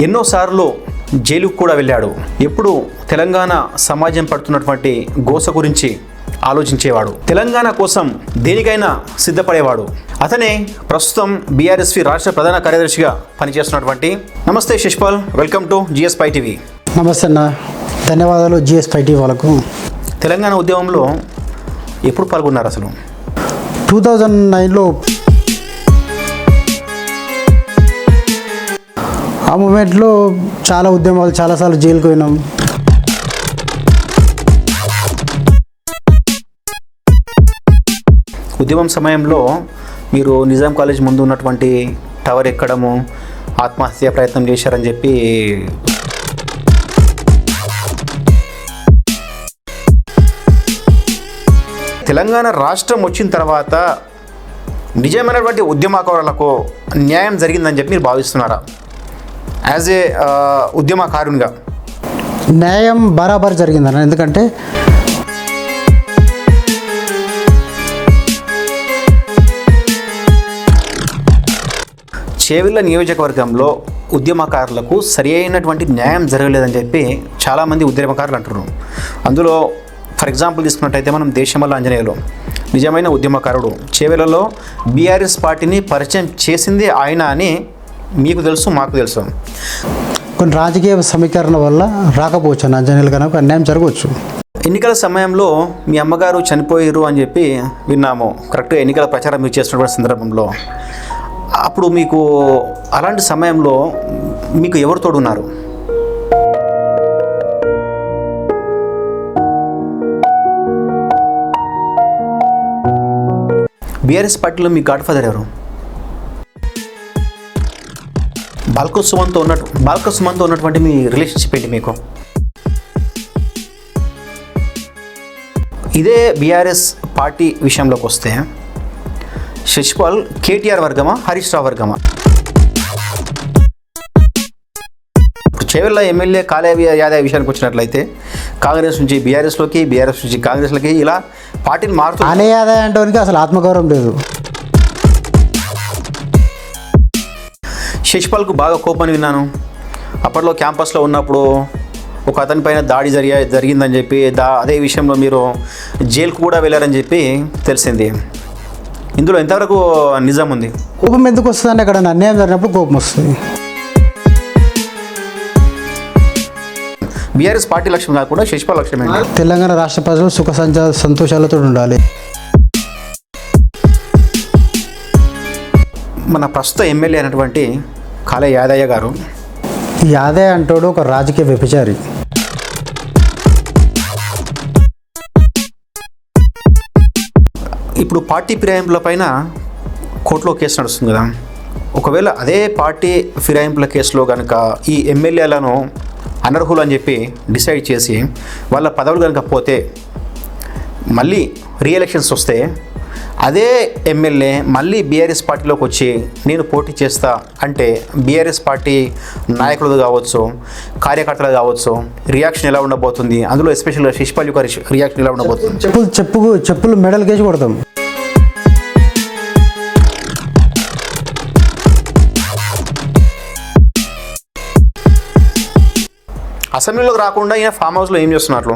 ఎన్నోసార్లు జైలుకు కూడా వెళ్ళాడు. ఎప్పుడు తెలంగాణ సమాజం పడుతున్నటువంటి గోస గురించి ఆలోచించేవాడు. తెలంగాణ కోసం దేనికైనా సిద్ధపడేవాడు. అతనే ప్రస్తుతం బీఆర్ఎస్వి రాష్ట్ర ప్రధాన కార్యదర్శిగా పనిచేస్తున్నటువంటి నమస్తే Shishpal welcome to G S TV. నమస్తే అన్న. ధన్యవాదాలు జిఎస్ పైటీ వాళ్ళకు. తెలంగాణ ఉద్యమంలో ఎప్పుడు పాల్గొన్నారు అసలు? టూ థౌజండ్ నైన్లో ఆ మూమెంట్లో చాలా ఉద్యమాలు చాలాసార్లు జైలుకు పోయినాం. ఉద్యమం సమయంలో మీరు నిజాం కాలేజ్ ముందు ఉన్నటువంటి టవర్ ఎక్కడము ఆత్మహత్య ప్రయత్నం చేశారని చెప్పి తెలంగాణ రాష్ట్రం వచ్చిన తర్వాత నిజమైనటువంటి ఉద్యమకారులకు న్యాయం జరిగిందని చెప్పి మీరు భావిస్తున్నారా? యాజ్ ఏ ఉద్యమకారునిగా? న్యాయం బరాబర్ జరిగిందన్న ఎందుకంటే చేవెళ్ళ నియోజకవర్గంలో ఉద్యమకారులకు సరి అయినటువంటి న్యాయం జరగలేదని చెప్పి చాలామంది ఉద్యమకారులు అంటున్నారు. అందులో ఫర్ ఎగ్జాంపుల్ తీసుకున్నట్టయితే మనం దేశమల్ల ఆంజనేయులు. నిజమైన ఉద్యమకారుడు. చేవెళ్ళలో బీఆర్ఎస్ పార్టీని పరిచయం చేసింది ఆయన అని మీకు తెలుసు మాకు తెలుసు. కొన్ని రాజకీయ సమీకరణ వల్ల రాకపోవచ్చు అన్న అంజనీయులు కనుక అన్యాయం జరగవచ్చు. ఎన్నికల సమయంలో మీ అమ్మగారు చనిపోయారు అని చెప్పి విన్నాము. కరెక్ట్గా ఎన్నికల ప్రచారం మీరు చేస్తున్నటువంటి సందర్భంలో. అప్పుడు మీకు అలాంటి సమయంలో మీకు ఎవరు తోడున్నారు? బీఆర్ఎస్ పార్టీలో మీ గాడ్ ఫాదర్ ఎవరు? బాల్కో సుమన్తో ఉన్నట్టు బాల్కో సుమన్తో ఉన్నటువంటి మీ రిలేషన్షిప్ ఏంటి మీకు? ఇదే బీఆర్ఎస్ పార్టీ విషయంలోకి వస్తే శశిపాల్ కేటీఆర్ వర్గమా హరీష్ రావు వర్గమా? ఇప్పుడు చేవెళ్ళ ఎమ్మెల్యే కాలేవ యాదవ్ విషయానికి వచ్చినట్లయితే కాంగ్రెస్ నుంచి బీఆర్ఎస్లోకి బీఆర్ఎస్ నుంచి కాంగ్రెస్లోకి ఇలా పార్టీని మారుతూ అనే యాదవ్ అంటే అసలు ఆత్మగౌరవం లేదు. శశిపాల్కు బాగా కోపం విన్నాను. అప్పట్లో క్యాంపస్లో ఉన్నప్పుడు ఒక అతని పైన దాడి జరిగా జరిగిందని చెప్పి దా అదే విషయంలో మీరు జైలుకు కూడా వెళ్ళారని చెప్పి తెలిసింది. ఇందులో ఎంతవరకు నిజం ఉంది? కోపం ఎందుకు వస్తుందంటే అక్కడ అన్యాయం జరిగినప్పుడు కోపం వస్తుంది. బీఆర్ఎస్ పార్టీ లక్ష్యం కాకుండా శశిపాల్ లక్ష్యం తెలంగాణ రాష్ట్ర ప్రజలు సుఖ సంచ సంతోషాలతో ఉండాలి. మన ప్రస్తుత ఎమ్మెల్యే అయినటువంటి కాలే యాదయ్య గారు. ఆదాయ అంటాడు ఒక రాజకీయ వ్యభిచారి. ఇప్పుడు పార్టీ ఫిరాయింపుల పైన కోర్టులో కేసు నడుస్తుంది కదా. ఒకవేళ అదే పార్టీ ఫిరాయింపుల కేసులో కనుక ఈ ఎమ్మెల్యేలను అనర్హులు అని చెప్పి డిసైడ్ చేసి వాళ్ళ పదవులు కనుక పోతే మళ్ళీ రీఎలక్షన్స్ వస్తే అదే ఎమ్మెల్యే మళ్ళీ బీఆర్ఎస్ పార్టీలోకి వచ్చి నేను పోటీ చేస్తా అంటే బీఆర్ఎస్ పార్టీ నాయకులు కావచ్చు కార్యకర్తలు కావచ్చు రియాక్షన్ ఎలా ఉండబోతుంది? అందులో ఎస్పెషల్గా శిష్పాల్ యొక్క రియాక్షన్ ఎలా ఉండబోతుంది? చెప్పులు చెప్పు చెప్పులు మెడల్ కేసి కొడతాం. అసెంబ్లీలోకి రాకుండా ఈయన ఫామ్ హౌస్లో ఏం చేస్తున్నట్లు